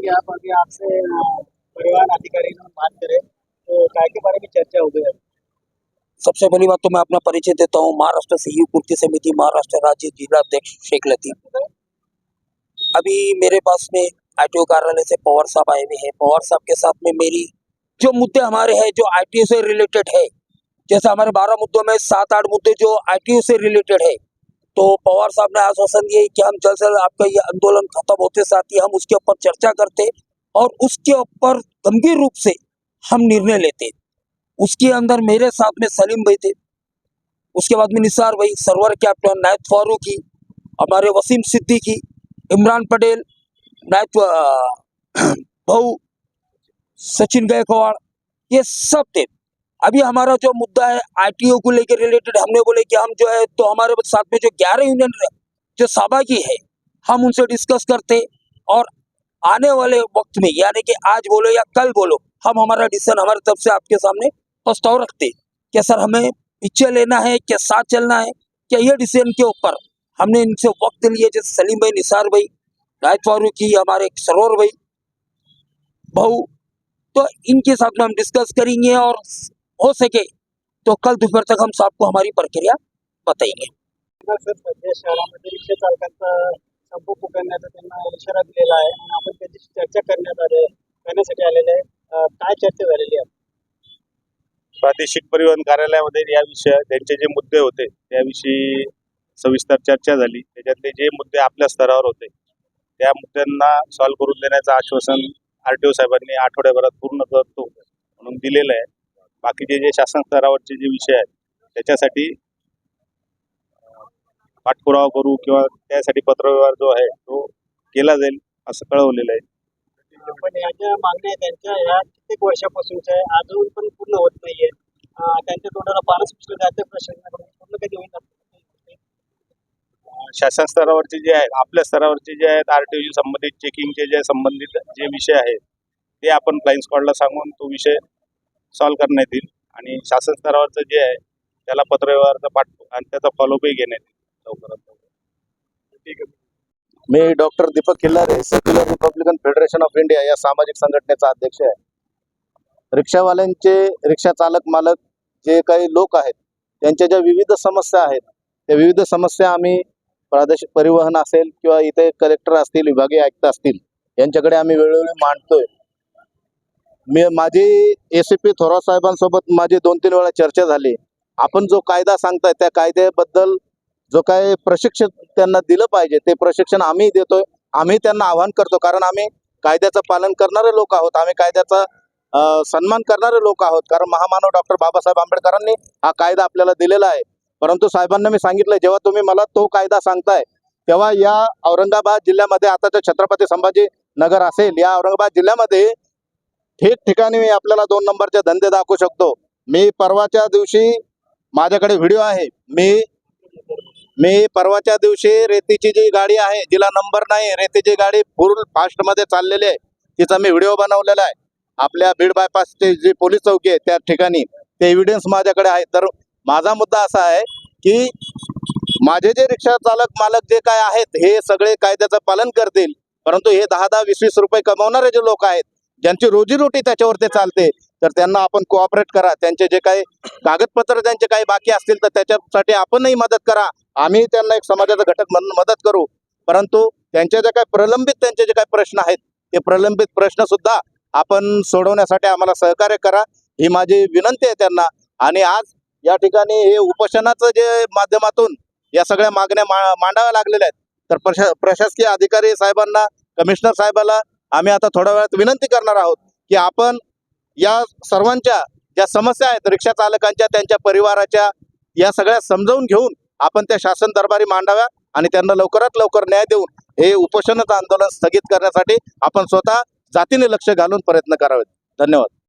जानेंगे आप अभी आपसे परिवहन अधिकारी बात करें तो काय के बारे में चर्चा हो गई? सबसे पहली बात तो मैं अपना परिचय देता हूँ। महाराष्ट्र संयुक्त पूर्ति समिति, महाराष्ट्र राज्य जिला अध्यक्ष शेख लतीफ। अभी मेरे पास में आईटीओ कार्यालय से पवार साहब आए हुए हैं। पवार साहब के साथ में मेरी जो मुद्दे हमारे हैं, जो आईटीओ से रिलेटेड है, जैसे हमारे बारह मुद्दों में सात आठ मुद्दे जो आईटीओ से रिलेटेड है तो पवार साहब ने आश्वासन दिया कि हम जल्द से जल्द आपका ये आंदोलन खत्म होते साथ ही हम उसके ऊपर चर्चा करते और उसके ऊपर गंभीर रूप से हम निर्णय लेते। उसके अंदर मेरे साथ में सलीम भाई थे। उसके बाद में निसार भाई सरवर कैप्टन नायब फारूकी हमारे वसीम सिद्दीकी इमरान पटेल नायब अ, भाऊ सचिन गायकवाड़ ये सब थे। अभी हमारा जो मुद्दा है आईटीओ को लेकर रिलेटेड हमने बोले कि हम जो है तो हमारे साथ में जो ग्यारह यूनियन जो सहभागी है, हम उनसे डिस्कस करते और आने वाले वक्त में, यानी कि आज बोलो या कल बोलो, हम हमारा डिसीज़न हमारी तरफ़ से आपके सामने प्रस्ताव रखते कि सर हमें पीछे लेना है, क्या साथ चलना है, क्या ये डिसीज़न के ऊपर हमने इनसे वक्त लिए जैसे सलीम भाई, निसार भाई, रायत फारूकी, हमारे सरोवर भाई भाऊ तो इनके साथ में हम डिस्कस करेंगे और हो सके तो कल दोपहर तक हम सबको हमारी प्रक्रिया बताएंगे। रिक्षा चालकांचा संप पुकारण्याचा त्यांना इशारा दिलेला आहे आणि आपण त्याची चर्चा करण्यात आले करण्यासाठी आलेले आहे. काय चर्चा झालेली आहे? प्रादेशिक परिवहन कार्यालयामध्ये या विषय त्यांचे जे मुद्दे होते त्याविषयी सविस्तर चर्चा झाली. त्याच्यातले जे मुद्दे आपल्या स्तरावर होते त्या मुद्द्यांना सॉल्व्ह करून देण्याचं आश्वासन आर टी ओ साहेबांनी आठवड्याभरात पूर्ण करतो म्हणून दिलेलं आहे. बाकीचे जे शासन स्तरावरचे जे विषय आहेत त्याच्यासाठी पाठपुरावा करू किंवा त्यासाठी पत्रव्यवहार जो आहे तो केला जाईल असं कळवलेलं आहे. पण या ज्या मागण्या त्यांच्या ह्या कित्येक वर्षापासूनच्या अजून पण पूर्ण होत नाहीये. त्यांच्या तोंडाला पारस पुसलं जातं प्रशासनाकडून. पूर्ण कधी होईल शासन स्तरावरचे जे आहेत आपल्या स्तरावरचे जे आहेत आरटीओ संबंधित चेकिंगचे जे संबंधित जे विषय आहेत ते आपण फ्लाईंग स्क्वॉडला सांगून तो विषय सॉल्व्ह करण्यात येईल. आणि शासन स्तरावरचं जे आहे त्याला पत्रव्यवहाराचा पाठ आणि त्याचा फॉलोअपही घेण्यात येईल. लवकरात लवकर. ठीक आहे. मी doctor Deepak Killare secular republican federation of India या सामाजिक संघटनेचा अध्यक्ष आहे. रिक्षावाल्यांचे रिक्षा चालक मालक जे काही लोक आहेत त्यांच्या ज्या विविध समस्या आहेत त्या विविध समस्या आम्ही प्रादेशिक परिवहन असेल किंवा इथे कलेक्टर असतील विभागीय आयुक्त असतील यांच्याकडे आम्ही वेळोवेळी मांडतोय. मी माझी ए सी पी थोरात साहेबांसोबत माझी दोन तीन वेळा चर्चा झाली. आपण जो कायदा सांगताय त्या कायद्याबद्दल जो काय प्रशिक्षण त्यांना दिलं पाहिजे ते प्रशिक्षण आम्ही देतोय. आम्ही त्यांना आव्हान करतो कारण आम्ही कायद्याचं पालन करणारे लोक आहोत. आम्ही कायद्याचा सन्मान करणारे लोक आहोत. कारण महामानव डॉक्टर बाबासाहेब आंबेडकरांनी हा कायदा आपल्याला दिलेला आहे. परंतु साहेबांना मी सांगितलं जेव्हा तुम्ही मला तो कायदा सांगताय तेव्हा या औरंगाबाद जिल्ह्यामध्ये आताच्या छत्रपती संभाजी नगर असेल या औरंगाबाद जिल्ह्यामध्ये ठिकठिकाणी मी आपल्याला दोन नंबरचे धंदे दाखवू शकतो. मी परवाच्या दिवशी माझ्याकडे व्हिडिओ आहे. मी मी परवाच्या दिवशी रेतीची जी गाडी आहे जिला नंबर नाही रेतीची गाडी फुल फास्टमध्ये चाललेली आहे. तिचा मी व्हिडिओ बनवलेला आहे. आपल्या बीड बायपासची जी पोलीस चौकी आहे त्या ठिकाणी ते एव्हिडन्स माझ्याकडे आहे. तर माझा मुद्दा असा आहे की माझे जे रिक्षा चालक मालक जे काय आहेत हे सगळे कायद्याचं पालन करतील. परंतु हे दहा दहा वीस वीस रुपये कमावणारे जे लोक आहेत ज्यांची रोजीरोटी त्याच्यावरती चालते तर त्यांना आपण कोऑपरेट करा. त्यांचे जे काही कागदपत्र त्यांचे काही बाकी असतील तर त्याच्यासाठी आपणही मदत करा. आम्ही त्यांना एक समाजाचा घटक म्हणून मदत करू. परंतु त्यांच्या जे काही प्रलंबित त्यांचे जे काही प्रश्न आहेत ते प्रलंबित प्रश्न सुद्धा आपण सोडवण्यासाठी आम्हाला सहकार्य करा. ही माझी विनंती आहे त्यांना. आणि आज या ठिकाणी हे उपोषणाचं जे माध्यमातून या सगळ्या मागण्या मा- मांडाव्या लागलेल्या आहेत. तर प्रशा प्रशासकीय अधिकारी साहेबांना कमिशनर साहेबाला आम्ही आता थोड्या वेळात विनंती करणार आहोत की आपण या सर्वांच्या ज्या समस्या आहेत रिक्षा चालकांच्या त्यांच्या परिवाराच्या या सगळ्या समजावून घेऊन आपण त्या शासन दरबारी मांडाव्या आणि त्यांना लवकरात लवकर न्याय देऊन हे उपोषणाचं आंदोलन स्थगित करण्यासाठी आपण स्वतः जातीने लक्ष घालून प्रयत्न करावेत. धन्यवाद.